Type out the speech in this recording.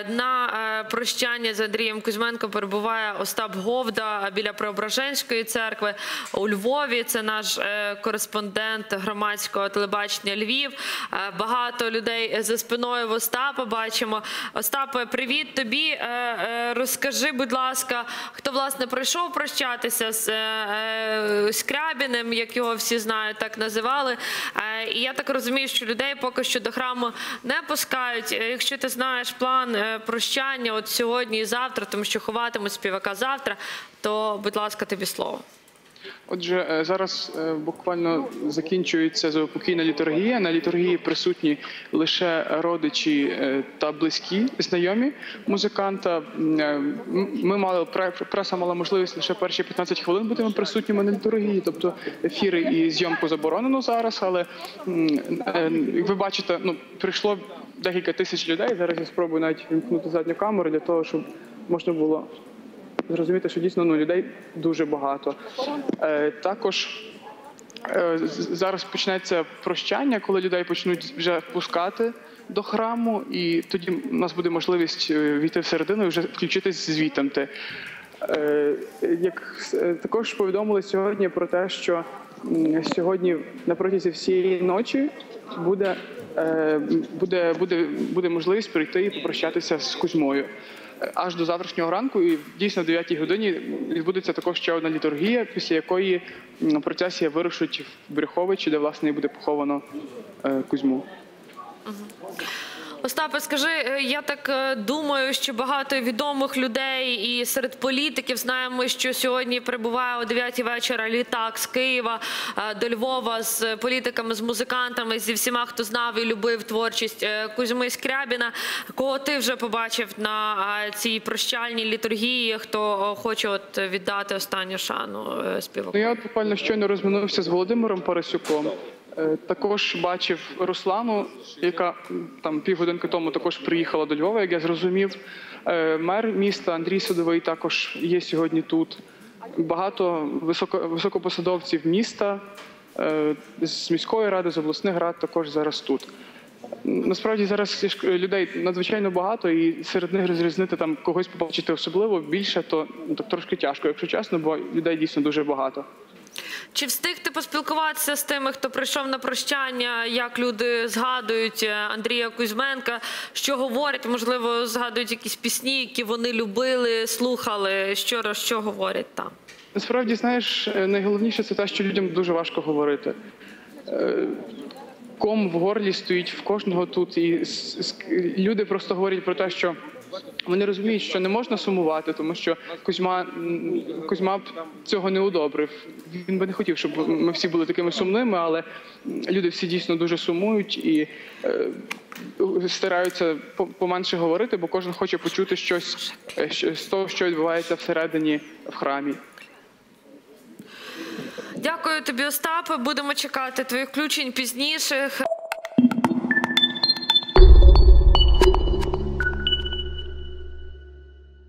Е, На е, прощання з Андрієм Кузьменко перебуває Остап Говда біля Преображенської церкви у Львові. Це наш е, кореспондент громадського телебачення Львів. Е, Багато людей за спиною в Остапа бачимо. Остапе, привіт тобі. Е, е, Розкажи, будь ласка, хто власне прийшов прощатися з е, е, Скрябіним, як його всі знають, так називали. Е, І я так розумію, що людей поки що до храму не пускають. Е, Якщо ти знаєш план е, прощання от сьогодні і завтра, тому що ховатимуть співака завтра, то будь ласка, тобі слово. Отже, е, зараз е, буквально закінчується заупокійна літургія. На літургії присутні лише родичі е, та близькі знайомі музиканта. Ми мали пре- преса мала можливість лише перші 15 хвилин бути присутніми на літургії, тобто ефіри і зйомку заборонено зараз. Але як ви бачите, ну прийшло декілька тисяч людей. Зараз я спробую навіть вімкнути задню камеру для того, щоб можна було зрозуміти, що дійсно ну, людей дуже багато. Е, також е, зараз почнеться прощання, коли людей почнуть вже впускати до храму, і тоді у нас буде можливість е, війти всередину і вже включитись звітам. Е, Як е, також повідомили сьогодні про те, що сьогодні на протязі всієї ночі буде, е, буде, буде, буде можливість прийти і попрощатися з Кузьмою. Аж до завтрашнього ранку, і дійсно о 9 годині відбудеться також ще одна літургія, після якої процесія вирушить в Брюховичі, де власне буде поховано е, Кузьму. Остапе, скажи, е, я так е, думаю, що багато відомих людей і серед політиків знаємо, що сьогодні прибуває о 9 вечора літак з Києва е, до Львова з політиками, з музикантами, зі всіма, хто знав і любив творчість Кузьми Скрябіна. Кого ти вже побачив на цій прощальній літургії? Хто хоче от віддати останню шану співаку? Ну я буквально щойно розминувся з Володимиром Парасюком. Е, Також бачив Руслану, яка там півгодинки тому також приїхала до Львова, як я зрозумів. Е, Мер міста Андрій Судовий також є сьогодні тут. Багато високо, високопосадовців міста е, з міської ради, з обласних рад також зараз тут. Насправді зараз людей надзвичайно багато, і серед них розрізнити там когось побачити особливо більше, то, ну, то трошки тяжко, якщо чесно, бо людей дійсно дуже багато. Чи встиг ти поспілкуватися з тими, хто прийшов на прощання? Як люди згадують е, Андрія Кузьменка? Що говорять? Можливо, згадують якісь пісні, які вони любили, слухали. Що, що говорять там? Насправді, знаєш, е, найголовніше це те, що людям дуже важко говорити. Ком в горлі стоїть в кожного тут, і люди просто говорять про те, що вони розуміють, що не можна сумувати, тому що Кузьма, Кузьма б цього не удобрив. Він би не хотів, щоб ми всі були такими сумними, але люди всі дійсно дуже сумують і е, стараються по- поменше говорити, бо кожен хоче почути щось е, з того, що відбувається всередині в храмі. Дякую тобі, Остапе. Будемо чекати твоїх включень пізніше.